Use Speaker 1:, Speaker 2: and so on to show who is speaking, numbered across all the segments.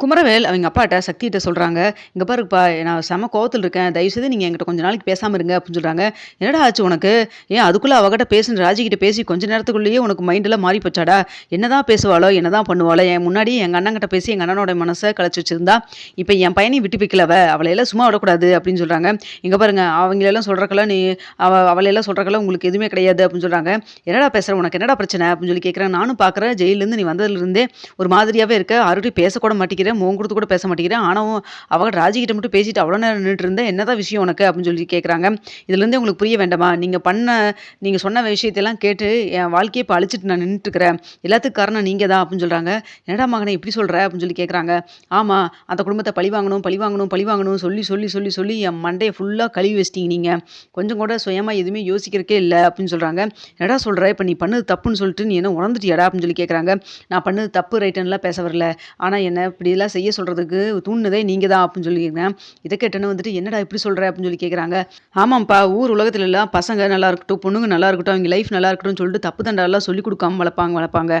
Speaker 1: குமரவேல் அவங்க அப்பாட்ட சக்திகிட்ட சொல்கிறாங்க இங்கே பாருப்பா நான் செம கோவத்தில் இருக்கேன் தயவுசெய்து நீங்கள் என்கிட்ட கொஞ்ச நாளைக்கு பேசாமல் இருங்க அப்படின்னு சொல்கிறாங்க என்னடா ஆச்சு உனக்கு? ஏன் அதுக்குள்ளே அவகிட்ட பேசுன ராஜிக்கிட்ட பேசி கொஞ்ச நேரத்துக்குள்ளேயே உனக்கு மைண்டெல்லாம் மாறி போச்சாடா? என்னதான் பேசுவாளோ என்னதான் பண்ணுவாளோ என் முன்னாடி எங்கள் அண்ணங்கிட்ட பேசி எங்கள் அண்ணனோட மனசை கழிச்சு வச்சிருந்தா இப்போ என் பையனையும் விட்டு வைக்கலவ அவளையெல்லாம் சும்மா விடக்கூடாது அப்படின்னு சொல்கிறாங்க இங்கே பாருங்க அவங்களெல்லாம் சொல்கிறக்கெல்லாம் நீ அவ அவளையெல்லாம் சொல்கிறக்கெல்லாம் உங்களுக்கு எதுவுமே கிடையாது அப்படின்னு சொல்கிறாங்க என்னடா பேசுகிற உனக்கு என்னடா பிரச்சனை? அப்படின்னு சொல்லி கேட்குறேன் நானும் பார்க்குறேன் ஜெயிலேருந்து நீ வந்ததுலேருந்தே ஒரு மாதிரியாகவே இருக்க யார்கிட்டயும் பேசக்கூட மாட்டேங்கிறேன் உன் கொடுத்து கூட பேச மாட்டேங்கிறேன். ஆனால் அவ ராஜிக்கிட்ட மட்டும் பேசிட்டு அவ்வளோ நேரம் நின்றுட்டு இருந்தேன். என்னதான் விஷயம் உனக்கு அப்படின்னு சொல்லி கேட்குறாங்க இதுலேருந்து உங்களுக்கு புரிய வேண்டாமா? நீங்கள் பண்ண நீங்கள் சொன்ன விஷயத்தையெல்லாம் கேட்டு என் வாழ்க்கையை இப்போ அழிச்சிட்டு நான் நின்றுட்டுருக்கிறேன் எல்லாத்துக்கும் காரணம் நீங்கள் தான் அப்படின்னு சொல்கிறாங்க என்னடா மகனை இப்படி சொல்கிற அப்படின்னு சொல்லி கேட்குறாங்க ஆமாம் அந்த குடும்பத்தை பழி வாங்கணும் பழி வாங்கணும் பழி வாங்கணும் சொல்லி சொல்லி சொல்லி சொல்லி என் மண்டையை ஃபுல்லாக கழுவி வச்சிட்டீங்க நீங்கள் கொஞ்சம் கூட சுயமாக எதுவுமே யோசிக்கிறக்கே இல்லை அப்படின்னு சொல்கிறாங்க என்னடா சொல்கிற இப்போ நீ பண்ணது தப்புன்னு சொல்லிட்டு நீ என்ன உணர்ந்துட்டியாடா அப்படின்னு சொல்லி கேட்குறாங்க நான் பண்ணது தப்பு ரைட்டுன்னெலாம் பேச வரல. ஆனால் என்ன இப்படி இதெல்லாம் செய்ய சொல்கிறதுக்கு தூண்டுனதே நீங்கள் தான் அப்படின்னு சொல்லியிருக்கேன். இதை கேட்டேன்னு வந்துட்டு என்னடா இப்படி சொல்கிற அப்படின்னு சொல்லி கேட்குறாங்க ஆமாம்ப்பா ஊர் உலகத்துல எல்லாம் பசங்க நல்லா இருக்கட்டும் பொண்ணுங்க நல்லா இருக்கட்டும் அவங்க லைஃப் நல்லா இருக்கட்டும் சொல்லிட்டு தப்பு தண்டாலாம் சொல்லி கொடுக்காம வளர்ப்பாங்க வளர்ப்பாங்க.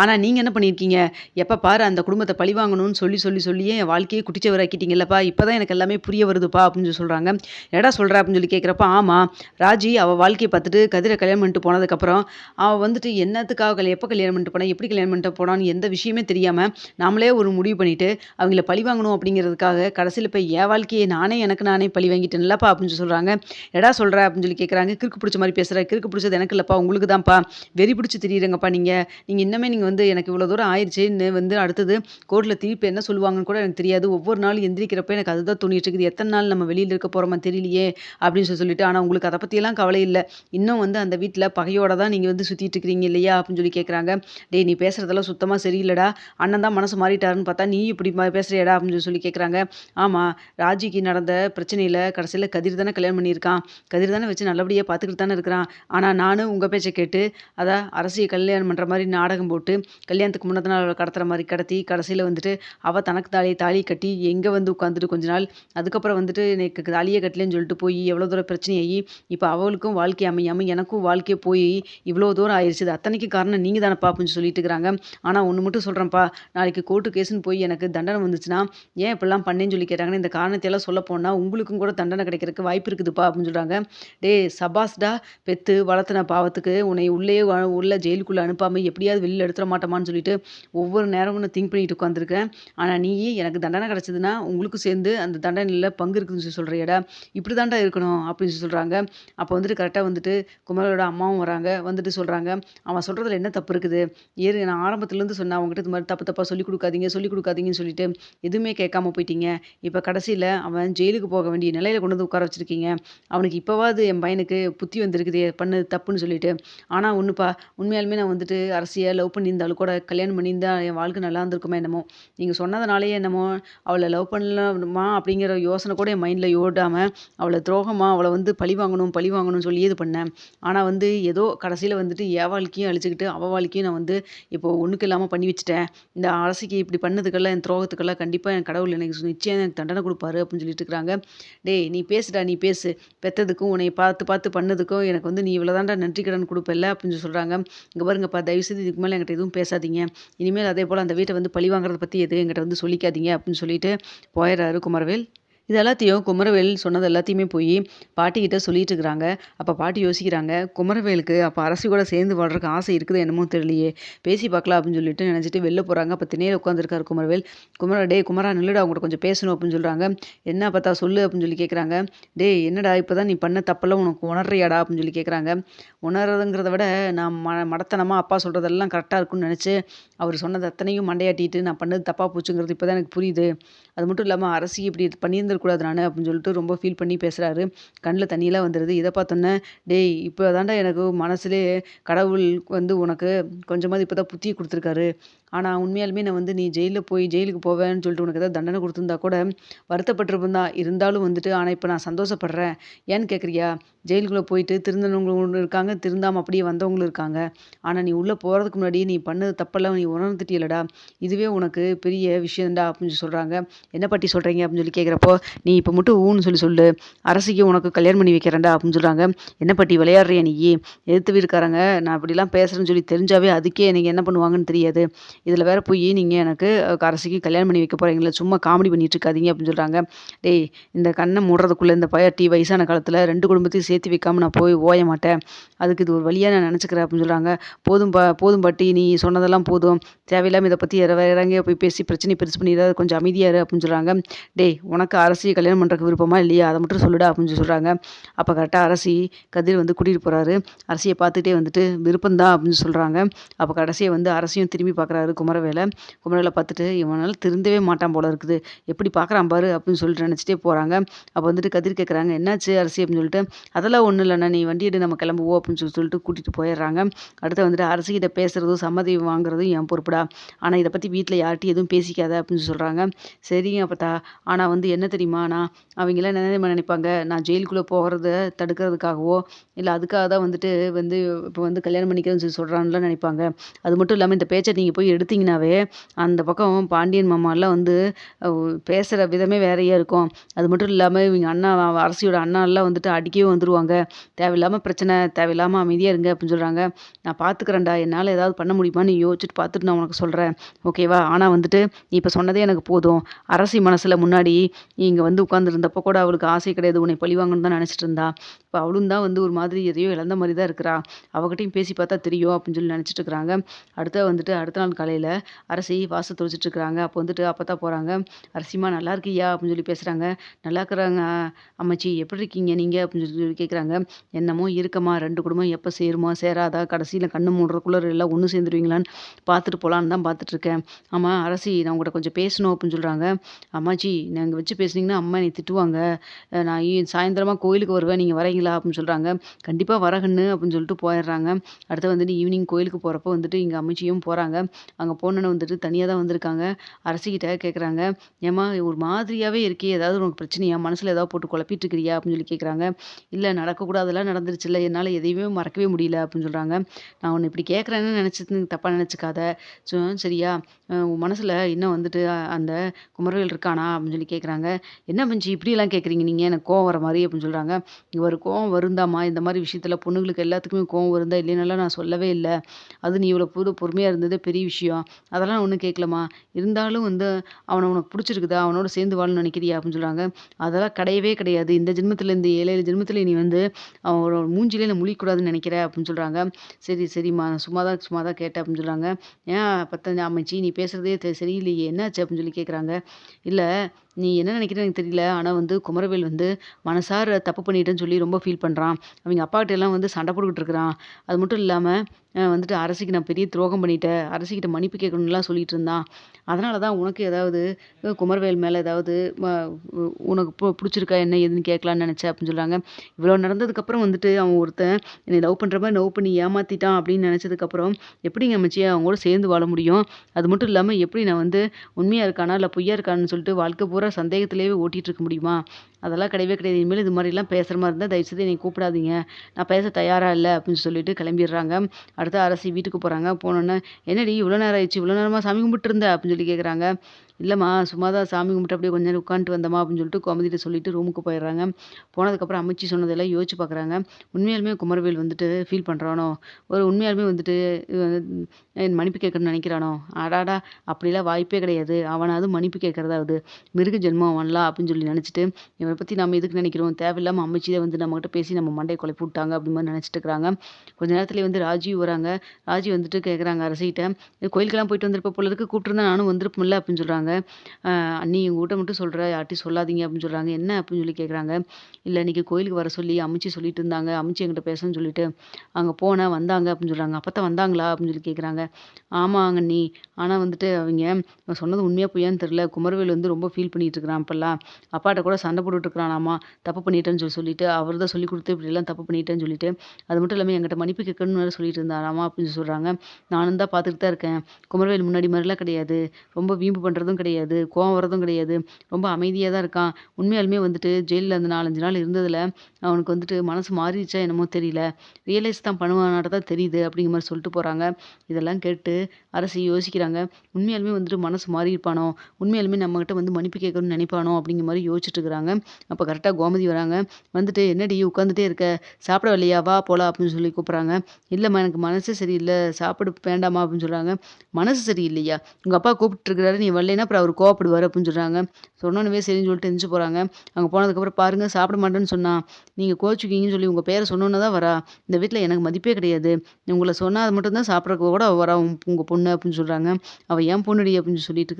Speaker 1: ஆனால் நீங்கள் என்ன பண்ணியிருக்கீங்க எப்போ பாரு அந்த குடும்பத்தை பழி வாங்கணும்னு சொல்லி சொல்லி சொல்லியே என் வாழ்க்கையை குட்டிச்சவராக்கிட்டீங்கல்லப்பா இப்போ தான் எனக்கு எல்லாமே புரிய வருதுப்பா அப்படின்னு சொல்லி சொல்கிறாங்க என்னடா சொல்கிற அப்படின்னு சொல்லி கேட்குறப்ப ஆமாம் ராஜி அவள் வாழ்க்கையை பார்த்துட்டு கதிரை கல்யாணம் பண்ணிட்டு போனதுக்கப்புறம் அவள் வந்துட்டு என்னத்துக்காக எப்போ கல்யாணம் பண்ணிட்டு போனா எப்படி கல்யாணம் பண்ணிட்டு போனான்னு எந்த விஷயமே தெரியாமல் நாமளே ஒரு முடிவு பண்ணிட்டு அவங்கள பழி வாங்கணும் அப்படிங்கிறதுக்காக கடைசியில் போய் என் வாழ்க்கையை நானே எனக்கு நானே பழி வாங்கிட்டேன்லப்பா அப்படின்னு சொல்கிறாங்க எடா சொல்கிற அப்படின்னு சொல்லி கேட்குறாங்க கிறுக்கு பிடிச்ச மாதிரி பேசுகிற கிறுக்கு பிடிச்சது எனக்கு இல்லைப்பா உங்களுக்கு தான்ப்பா வெறி பிடிச்சி தெரியுறங்கப்பா நீங்கள் நீங்கள் இன்னமே நீங்கள் வந்து எனக்கு இவ்வளோ தூரம் ஆயிடுச்சுன்னு வந்து அடுத்தது கோர்ட்டில் தீர்ப்பு என்ன சொல்லுவாங்கன்னு கூட எனக்கு தெரியாது. ஒவ்வொரு நாளும் எந்திரிக்கிறப்ப எனக்கு அதுதான் தோணிட்டு இருக்குது. எத்தனை நாள் நம்ம வெளியில் இருக்க போகிறோமா தெரியலையே அப்படின்னு சொல்லி சொல்லிட்டு ஆனால் உங்களுக்கு அதை பற்றியெல்லாம் கவலை இல்லை. இன்னும் வந்து அந்த வீட்டில் பகையோட தான் நீங்கள் வந்து சுற்றிட்டு இருக்கிறீங்க இல்லையா? அப்படின்னு சொல்லி கேட்குறாங்க டேய் நீ பேசுகிறதெல்லாம் சுத்தமாக சரியில்லடா. அண்ணன் தான் மனசு மாறிட்டாருன்னு பார்த்தா நீ இப்படி ம- அப்படின்னு சொல்லி கேட்குறாங்க ஆமாம் ராஜிக்கு நடந்த பிரச்சனையில் கடைசியில் கதிர் தானே கல்யாணம் பண்ணியிருக்கான். கதிர் தானே வச்சு நல்லபடியாக பார்த்துக்கிட்டு தானே இருக்கிறான். ஆனால் நானும் உங்கள் பேச்சை கேட்டு அதான் அரசியல் கல்யாணம் பண்ணுற மாதிரி நாடகம் போட்டு கல்யாணத்துக்கு முன்னத்த நாள் கடத்துற மாதிரி கடத்தி கடைசியில் வந்துட்டு அவள் தனக்கு தாலியை தாலி கட்டி எங்கே வந்து உட்காந்துட்டு கொஞ்ச நாள் அதுக்கப்புறம் வந்துட்டு எனக்கு தாலியை கட்டலன்னு சொல்லிட்டு போய் எவ்வளோ தூரம் பிரச்சனையாகி இப்போ அவளுக்கும் வாழ்க்கை அமையாமல் எனக்கும் வாழ்க்கையே போய் இவ்வளோ தூரம் ஆயிடுச்சு அத்தனைக்கு காரணம் நீங்கள் தானப்பா அப்படின்னு சொல்லிட்டு இருக்கிறாங்க. ஆனால் ஒன்று மட்டும் சொல்கிறேன்ப்பா நாளைக்கு கோர்ட்டு கேஸுன்னு போய் எனக்கு எனக்கு தண்டனை வந்துச்சுன்னா ஏன் இப்படிலாம் பண்ணேன்னு சொல்லி கேட்டாங்கன்னு இந்த காரணத்தையெல்லாம் சொல்ல போனால் உங்களுக்கும் கூட தண்டனை கிடைக்கிறதுக்கு வாய்ப்பு இருக்குதுப்பா அப்படின்னு சொல்கிறாங்க டேய் சபாஸ்டா பெத்து வளர்த்துன பாவத்துக்கு உன்னை உள்ளே உள்ள ஜெயிலுக்குள்ளே அனுப்பாமல் எப்படியாவது வெளியில் எடுத்துட மாட்டோமான்னு சொல்லிட்டு ஒவ்வொரு நேரமும் நான் திங்க் பண்ணிட்டு உட்காந்துருக்கேன் ஆனால் நீ எனக்கு தண்டனை கிடச்சதுன்னா உங்களுக்கும் சேர்ந்து அந்த தண்டனையில் பங்கு இருக்குதுன்னு சொல்லி சொல்கிறியடா இப்படி தாண்டா இருக்கணும் அப்படின்னு சொல்லி சொல்கிறாங்க அப்போ வந்துட்டு கரெக்டாக வந்துட்டு குமரோட அம்மாவும் வராங்க. வந்துட்டு சொல்கிறாங்க அவன் சொல்கிறதுல என்ன தப்பு இருக்குது? ஏறு நான் ஆரம்பத்துலேருந்து சொன்னேன் அவங்ககிட்ட இது மாதிரி தப்பு தப்பாக சொல்லி கொடுக்காதீங்க சொல்லி சொல்லிட்டு எதுவுமே கேட்காம போயிட்டீங்க. இப்போ கடைசியில் அவன் ஜெயிலுக்கு போக வேண்டிய நிலையில் கொண்டு வந்து உட்கார வச்சுருக்கீங்க. அவனுக்கு இப்போவாது என் பையனுக்கு புத்தி வந்திருக்குதே பண்ணது தப்புன்னு சொல்லிட்டு. ஆனால் ஒன்றுப்பா உண்மையாலுமே நான் வந்துட்டு அரசியை லவ் பண்ணியிருந்தாலும் கூட கல்யாணம் பண்ணியிருந்தா என் வாழ்க்கை நல்லா இருந்திருக்குமே என்னமோ. நீங்கள் சொன்னதுனாலேயே என்னமோ அவளை லவ் பண்ணலாமா அப்படிங்கிற யோசனை கூட என் மைண்டில் ஓடாமல் அவளை துரோகமாக அவளை வந்து பழி வாங்கணும் பழி வாங்கணும்னு சொல்லி இது பண்ணேன். ஆனால் வந்து ஏதோ கடைசியில் வந்துட்டு என் வாழ்க்கையும் அழிச்சிக்கிட்டு அவள் வாழ்க்கையும் நான் வந்து இப்போ ஒன்றுக்கு இல்லாமல் பண்ணி வச்சுட்டேன். இந்த அரசிக்கு இப்படி பண்ணதுக்கெல்லாம் என் துரோகத்துக்கெல்லாம் கண்டிப்பாக என் கடவுள் எனக்கு நிச்சயம் எனக்கு தண்டனை கொடுப்பாரு அப்படின்னு சொல்லிட்டு இருக்கிறாங்க. டேய் நீ பேசுடா நீ பேசு. பெற்றதுக்கும் உன்னை பார்த்து பார்த்து பண்ணதுக்கும் எனக்கு வந்து நீ இவ்வளோதான்டா நன்றி கடன் கொடுப்பல்ல அப்படின்னு சொல்லி சொல்கிறாங்க இங்கே பாருங்கப்பா தயவுசெய்து இதுக்கு மேலே என்கிட்ட எதுவும் பேசாதீங்க. இனிமேல் அதே போல் அந்த வீட்டை வந்து பழி வாங்குறத பற்றி எதுவும் என்கிட்ட வந்து சொல்லிக்காதீங்க அப்படின்னு சொல்லிட்டு போயிடுறாரு குமரவேல். இது எல்லாத்தையும் குமரவேல் சொன்னது எல்லாத்தையுமே போய் பாட்டிக்கிட்ட சொல்லிட்டு இருக்கிறாங்க அப்போ பாட்டி யோசிக்கிறாங்க குமரவேலுக்கு அப்போ அரசு கூட சேர்ந்து வாழ்றதுக்கு ஆசை இருக்குது என்னமோ தெரியலையே. பேசி பார்க்கலாம் அப்படின்னு சொல்லிட்டு நினச்சிட்டு வெளில போகிறாங்க அப்போ திணையில் உட்காந்துருக்காரு குமரவேல். குமர டே குமரா நில்லுடா அவங்கள்ட்ட கொஞ்சம் பேசணும் அப்படின்னு சொல்கிறாங்க என்ன பார்த்தா சொல்லு அப்படின்னு சொல்லி கேட்குறாங்க டேய் என்னடா இப்போ தான் நீ பண்ண தப்பெல்லாம் உனக்கு உணர்றியாடா அப்படின்னு சொல்லி கேட்குறாங்க உணர்றதுங்கிறத விட நான் ம மடத்தனமாக அப்பா சொல்கிறதெல்லாம் கரெக்டாக இருக்கும்னு நினச்சி அவர் சொன்னது அத்தனையும் மண்டையாட்டிட்டு நான் பண்ணது தப்பாக போச்சுங்கிறது இப்போ தான் எனக்கு புரியுது. அது மட்டும் இல்லாமல் அரசு இப்படி இருக்கக்கூடாது நான் அப்படின்னு சொல்லிட்டு ரொம்ப ஃபீல் பண்ணி பேசுகிறாரு கண்ணில் தண்ணியெல்லாம் வந்துடுது இதை பார்த்தோன்னே டேய் இப்போ தாண்டா எனக்கு மனசுலே கடவுள் வந்து உனக்கு கொஞ்சமாவது இப்போ தான் புத்தி கொடுத்துருக்காரு. ஆனால் உண்மையாலுமே நான் வந்து நீ ஜெயிலில் போய் ஜெயிலுக்கு போவேன்னு சொல்லிட்டு உனக்கு ஏதாவது தண்டனை கொடுத்துருந்தா கூட வருத்தப்பட்டிருப்பேன் தான். இருந்தாலும் வந்துட்டு ஆனால் இப்போ நான் சந்தோஷப்படுறேன். ஏன்னு கேட்குறியா ஜெயிலுக்குள்ளே போயிட்டு திருந்தனவங்களும் இருக்காங்க திருந்தாமல் அப்படியே வந்தவங்களும் இருக்காங்க. ஆனால் நீ உள்ளே போகிறதுக்கு முன்னாடி நீ பண்ணது தப்பெல்லாம் நீ உணர்ந்துட்டியலடா இதுவே உனக்கு பெரிய விஷயம்டா அப்படின்னு சொல்லி சொல்கிறாங்க என்ன பாட்டி சொல்கிறீங்க அப்படின்னு சொல்லி கேட்குறப்போ நீ இப்போ மட்டும் ஊன்னு சொல்லி சொல்லு. அரசிக்கு உனக்கு கல்யாணம் பண்ணி வைக்கிறேன்டா அப்படின்னு சொல்கிறாங்க என்ன பட்டி விளையாடுறியா நீ? எதிர்த்து வீட்டுக்காரங்க நான் இப்படிலாம் பேசுகிறேன்னு சொல்லி தெரிஞ்சாவே அதுக்கே எனக்கு என்ன பண்ணுவாங்கன்னு தெரியாது. இதில் வேற போய் நீங்கள் எனக்கு அரசிக்கு கல்யாணம் பண்ணி வைக்க போகிறீங்களா சும்மா காமெடி பண்ணிட்டு இருக்காதீங்க அப்படின்னு சொல்கிறாங்க டேய் இந்த கண்ணை மூடுறதுக்குள்ளே இந்த டி வயசான காலத்தில் ரெண்டு குடும்பத்தையும் சேர்த்து வைக்காம நான் போய் ஓய மாட்டேன். அதுக்கு இது ஒரு வழியாக நான் நினச்சிக்கிறேன் அப்படின்னு சொல்கிறாங்க போதும் பா போதும் பாட்டி நீ சொன்னதெல்லாம் போதும். தேவையில்லாமல் இதை பற்றி இறங்க போய் பேசி பிரச்சனை பெருசு பண்ணிடாத கொஞ்சம் அமைதியாக அப்படின்னு சொல்கிறாங்க டேய் உனக்கு அரசியை கல்யாணம் பண்ணுறதுக்கு விருப்பமா இல்லையா? அதை மட்டும் சொல்லுடா அப்படின்னு சொல்கிறாங்க அப்போ கரெக்டாக அரசி கதிர் வந்து கூட்டிகிட்டு போகிறாரு அரசியை பார்த்துட்டே வந்துட்டு விருப்பம்தான் அப்படின்னு சொல்கிறாங்க அப்போ கடைசியை வந்து அரசியும் திரும்பி பார்க்குறாரு. குமரவேலை குமரவேலை பார்த்துட்டு இவனால் திருந்தவே மாட்டான் போல இருக்குது. எப்படி பார்க்குறான் பாரு அப்படின்னு சொல்லிட்டு நினச்சிட்டே போகிறாங்க அப்போ வந்துட்டு கதிர் கேட்குறாங்க என்னாச்சு அரசி? அப்படின்னு சொல்லிட்டு அதெல்லாம் ஒன்றும் இல்லைண்ணா நீ வண்டி எடு நம்ம கிளம்புவோம் அப்படின்னு சொல்லி சொல்லிட்டு கூட்டிகிட்டு போயிடுறாங்க. அடுத்து வந்துட்டு அரசிக்கிட்ட பேசுகிறதும் சம்மதி வாங்குறதும் என் பொறுப்புடா. ஆனால் இதை பற்றி வீட்டில் யார்கிட்டையும் எதுவும் பேசிக்காத அப்படின்னு சொல்கிறாங்க சரிங்க அப்பத்தா ஆனால் வந்து என்ன தெரியுமா நான் அவங்களாம் என்ன நினைப்பாங்க? நான் ஜெயிலுக்குள்ளே போகிறத தடுக்கிறதுக்காகவோ இல்லை அதுக்காக தான் வந்துட்டு வந்து இப்போ வந்து கல்யாணம் பண்ணிக்கிறேன்னு சொல்லி சொல்கிறான்லாம் நினைப்பாங்க. அது மட்டும் இல்லாமல் இந்த பேச்சை நீங்கள் போய் எடுத்தீங்கன்னாவே அந்த பக்கம் பாண்டியன் மாமாலாம் வந்து பேசுகிற விதமே வேறையாக இருக்கும். அது மட்டும் இல்லாமல் இவங்க அண்ணா அரசியோட அண்ணாலாம் வந்துட்டு அடிக்கவே வந்துடுவாங்க தேவையில்லாமல் பிரச்சனை தேவையில்லாமல் அமைதியாக இருங்க அப்படின்னு சொல்கிறாங்க நான் பார்த்துக்கிறேன்டா என்னால் ஏதாவது பண்ண முடியுமான்னு யோசிச்சுட்டு பார்த்துட்டு நான் உனக்கு சொல்கிறேன் ஓகேவா ஆனால் வந்துட்டு நீ இப்போ சொன்னதே எனக்கு போதும். அரசி மனசில் முன்னாடி இங்கே வந்து உட்காந்துருந்தப்போ கூட அவளுக்கு ஆசை கிடையாது. உன்னை பழிவாங்கன்னு தான் நினச்சிட்டு இருந்தா. இப்போ அவளும் தான் வந்து ஒரு மாதிரி எதையோ இழந்த மாதிரி தான் இருக்கிறா. அவகிட்டையும் பேசி பார்த்தா தெரியும் அப்படின்னு சொல்லி நினச்சிட்டு இருக்கிறாங்க. அடுத்த வந்துட்டு அடுத்த நாள் காலையில் அரசி வாசல் துடைச்சிட்டு இருக்கிறாங்க அப்போ வந்துட்டு அப்போ தான் போகிறாங்க அரசிமா நல்லா இருக்கியா அப்படின்னு சொல்லி பேசுகிறாங்க நல்லா இருக்கிறாங்க அம்மாச்சி. எப்படி இருக்கீங்க நீங்கள் அப்படின்னு சொல்லி கேட்குறாங்க என்னமோ இருக்கமா ரெண்டு குடும்பம் எப்போ சேருமா? சேராதா? கடைசியில் கண்ணு மூடுறக்குள்ளே எல்லாம் ஒன்று சேர்ந்துருவீங்களான்னு பார்த்துட்டு போகலான்னு தான் பார்த்துட்ருக்கேன் ஆமாம் அரசி நான் உங்கள்கிட்ட கொஞ்சம் பேசணும் அப்படின்னு சொல்கிறாங்க அம்மாச்சி நீங்கள் வச்சு பேசுனீங்கன்னா அம்மா என்னை திட்டுவாங்க. நான் சாயந்தரமாக கோயிலுக்கு வருவேன். நீங்கள் வரீங்களா? அப்படின்னு சொல்கிறாங்க கண்டிப்பாக வரகன்னு அப்படின்னு சொல்லிட்டு போயிடுறாங்க. அடுத்து வந்துட்டு ஈவினிங் கோயிலுக்கு போகிறப்ப வந்துட்டு இங்கே அம்மாச்சியும் போகிறாங்க அங்கே போனோன்னு வந்துட்டு தனியாக தான் வந்திருக்காங்க. அரசிக்கிட்ட கேட்குறாங்க ஏம்மா ஒரு மாதிரியாகவே இருக்கே ஏதாவது உனக்கு பிரச்சனையா? மனசில் ஏதாவது போட்டு குழப்பிட்டு இருக்கிறியா அப்படின்னு சொல்லி கேட்குறாங்க இல்லை நடக்கக்கூடாதெல்லாம் நடந்துருச்சு இல்லை என்னால் எதையுமே மறக்கவே முடியல அப்படின்னு சொல்கிறாங்க நான் உன்னை இப்படி கேட்குறேன்னு நினச்சி தப்பாக நினச்சிக்காத. சரியா உன் மனசில் இன்னும் வந்துட்டு அந்த குமரவேல் இருக்கானா? அப்படின்னு சொல்லி கேட்குறாங்க என்ன பஞ்சு இப்படியெல்லாம் கேட்குறீங்க நீங்கள் எனக்கு கோவம் வர மாதிரி அப்படின்னு சொல்கிறாங்க இவர் கோவம் வருந்தாம்மா இந்த மாதிரி விஷயத்தில் பொண்ணுங்களுக்கு எல்லாத்துக்குமே கோவம் வருந்தா இல்லைனால நான் சொல்லவே இல்லை. அது நீ இவ்வளோ புது பொறுமையாக இருந்தது பெரிய விஷயம். அதெல்லாம் ஒன்றும் கேட்கலம்மா இருந்தாலும் வந்து அவனை உனக்கு பிடிச்சிருக்குதா? அவனோட சேர்ந்து வாழணும்னு நினைக்கிறியா? அப்படின்னு சொல்கிறாங்க அதெல்லாம் கிடையவே கிடையாது. இந்த ஜென்மத்தில் இந்த ஏழு ஏழு ஜென்மத்தில் நீ வந்து அவனோட மூஞ்சிலே நான் முழிக்கூடாதுன்னு நினைக்கிற? அப்படின்னு சொல்கிறாங்க சரி சரிம்மா. சும்மா தான் சும்மா தான் கேட்டேன் அப்படின்னு சொல்கிறாங்க ஏன் பத்தஞ்சு அமைச்சி நீ பேசுகிறதே சரியில்லையே. என்னாச்சு? அப்படின்னு சொல்லி கேட்குறாங்க இல்லை நீ என்ன நினைக்கிறேன்னு எனக்கு தெரியல. ஆனால் வந்து குமரவேல் வந்து மனசார தப்பு பண்ணிட்டேன்னு சொல்லி ரொம்ப ஃபீல் பண்ணுறான் அவங்க அப்பாக்கிட்ட எல்லாம் வந்து சண்டை போட்டுக்கிட்டு இருக்கிறான். அது மட்டும் இல்லாமல் வந்துட்டு அரசிக்கு நான் பெரிய துரோகம் பண்ணிட்டேன். அரசிக்கிட்ட மன்னிப்பு கேட்கணும்லாம் சொல்லிட்டு இருந்தான். அதனால தான் உனக்கு ஏதாவது குமரவேல் மேலே ஏதாவது உனக்கு பு பிடிச்சிருக்கா? என்ன ஏதுன்னு கேட்கலான்னு நினச்சேன் அப்படின்னு சொல்கிறாங்க இவ்வளோ நடந்ததுக்கப்புறம் வந்துட்டு அவன் ஒருத்தன் என்னை லவ் பண்ணுற மாதிரி லவ் பண்ணி ஏமாற்றிட்டான் அப்படின்னு நினச்சதுக்கப்புறம் எப்படிங்க அமைச்சி அவங்க கூட சேர்ந்து வாழ முடியும்? அது மட்டும் இல்லாமல் எப்படி நான் வந்து உண்மையாக இருக்கானா? இல்லை பொய்யா இருக்கான்னு சொல்லிட்டு வாழ்க்கை பூரா சந்தேகத்திலேயே ஓட்டிகிட்டு இருக்க முடியுமா? அதெல்லாம் கிடையவே கிடையாது. இனிமேல் இது மாதிரிலாம் பேசுகிற மாதிரி இருந்தால் தயவுசெய்து என்னை கூப்பிடாதீங்க. நான் பேச தயாராக இல்லை அப்படின்னு சொல்லிட்டு கிளம்பிடுறாங்க. அடுத்து அரசி வீட்டுக்கு போகிறாங்க போனோன்னே என்னடி இவ்வளோ நேரம் ஆயிடுச்சு? இவ்வளோ நேரமாக சாமி கும்பிட்டுருந்த அப்படின்னு சொல்லி கேட்குறாங்க இல்லைம்மா சும்மா தான் சாமி கும்பிட்டு அப்படியே கொஞ்ச நேரம் உட்காந்துட்டு வந்தம்மா அப்படின்னு சொல்லிட்டு கோமதிட்ட சொல்லிட்டு ரூமுக்கு போயிடுறாங்க. போனதுக்கப்புறம் அமைச்சி சொன்னதெல்லாம் யோசிச்சு பார்க்குறாங்க உண்மையாலுமே குமரவேல் வந்துட்டு ஃபீல் பண்ணுறானோ ஒரு உண்மையாலுமே வந்துட்டு மன்னிப்பு கேட்கணும்னு நினைக்கிறானோ? அடாடா அப்படிலாம் வாய்ப்பே கிடையாது. அவனாவது மன்னிப்பு கேட்குறதாவது. மிருக ஜென்மம் அவன்லாம் அப்படின்னு சொல்லி நினச்சிட்டு இவன் பற்றி நம்ம எதுக்கு நினைக்கிறோம்? தேவையில்லாமல் அமைச்சியே வந்து நம்மகிட்ட பேசி நம்ம மண்டையை குழப்பி விட்டாங்க அப்படி மாதிரி நினச்சிட்டு இருக்கிறாங்க கொஞ்ச நேரத்துலேயே வந்து ராஜீவ் வராங்க. ராஜி வந்துட்டு கேட்குறாங்க அரசிகிட்ட கோயிலுக்கெல்லாம் போயிட்டு வந்திருப்ப போல இருக்கு. கூப்பிட்டுருந்தா நானும் வந்திருப்போம்ல அப்படின்னு சொல்கிறாங்க அண்ணி எங்கள் மட்டும் சொல்கிற யார்ட்டையும் சொல்லாதீங்க அப்படின்னு சொல்கிறாங்க என்ன? அப்படின்னு சொல்லி கேட்குறாங்க இல்லை இன்றைக்கி கோயிலுக்கு வர சொல்லி அமைச்சு சொல்லிட்டு இருந்தாங்க. அமைச்சு என்கிட்ட பேசணும்னு சொல்லிட்டு அங்கே போனேன் வந்தாங்க அப்படின்னு சொல்கிறாங்க அப்போ தான் வந்தாங்களா? அப்படின்னு சொல்லி கேட்குறாங்க ஆமாங்க அண்ணி ஆனால் வந்துட்டு அவங்க சொன்னது உண்மையாக பொய்யான்னு தெரில குமரவேல் வந்து ரொம்ப ஃபீல் பண்ணிகிட்டு இருக்கிறான் அப்போல்லாம். அப்பாட்ட கூட சண்டை போட்டுருக்குறானாம்மா தப்பு பண்ணிட்டேன்னு சொல்லி சொல்லிட்டு அவர் தான் சொல்லி கொடுத்து இப்படிலாம் தப்பு பண்ணிட்டேன்னு சொல்லிட்டு அது மட்டும் இல்லாமல் என்கிட்ட மன்னிப்பு கேட்கணும்னு வேறு சொல்லிட்டு இருந்தாராமா அப்படின்னு சொல்கிறாங்க நானும் தான் பார்த்துட்டு தான் இருக்கேன். குமரவேல் முன்னாடி மாதிரிலாம் கிடையாது. ரொம்ப வீம்பு பண்ணுறதும் கிடையாது. கோவம் வரதும் கிடையாது. ரொம்ப அமைதியாக தான் இருக்கான். உண்மையாலுமே வந்துட்டு ஜெயிலில் அந்த நாலஞ்சு நாள் இருந்ததில் அவனுக்கு வந்துட்டு மனசு மாறிடுச்சா என்னமோ தெரியல. ரியலைஸ் தான் பண்ணுவானாட்ட தான் தெரியுது அப்படிங்கிற மாதிரி சொல்லிட்டு போகிறாங்க இதெல்லாம் கேட்டு அரசு யோசிக்கிறாங்க. உண்மையாலுமே வந்துட்டு மனசு மாறி இருப்பானோ உண்மையாலுமே நம்மகிட்ட வந்து மன்னிப்பு கேட்கணும்னு நினைப்பானோ? அப்படிங்கிற மாதிரி யோசிச்சுட்டு இருக்கிறாங்க. அப்போ கரெக்டாக கோமதி வராங்க. வந்துட்டு "என்னடி உட்காந்துட்டே இருக்க? சாப்பிட வரலையா? வா போலாம்" அப்படின்னு சொல்லி கூப்பிட்றாங்க. இல்லைம்மா எனக்கு மனசே சரியில்லை சாப்பிட வேண்டாம்மா" அப்படின்னு சொல்கிறாங்க "மனசு சரியில்லையா? உங்கள் அப்பா கூப்பிட்டுருக்கிறாரு நீ வரலைன்னா அப்புறம் அவர் கோவப்படுவார் அப்படின்னு சொல்கிறாங்க சொன்னோனவே சரின்னு சொல்லிட்டு எந்திரிச்சு போகிறாங்க அங்கே போனதுக்கப்புறம் பாருங்கள் சாப்பிட மாட்டேன்னு சொன்னான் நீங்கள் கோவிச்சுக்குவீங்கன்னு சொல்லி உங்கள் பேரை சொன்னோன்னே தான் வரா. இந்த வீட்டில் எனக்கு மதிப்பே கிடையாது. உங்களை சொன்னால் அது மட்டும்தான் சாப்பிட்றக்கு கூட வரா உங்கள் பொண்ணு அப்படின்னு சொல்கிறாங்க அவள் ஏன் பொண்ணுடி" அப்படின்னு சொல்லிட்டு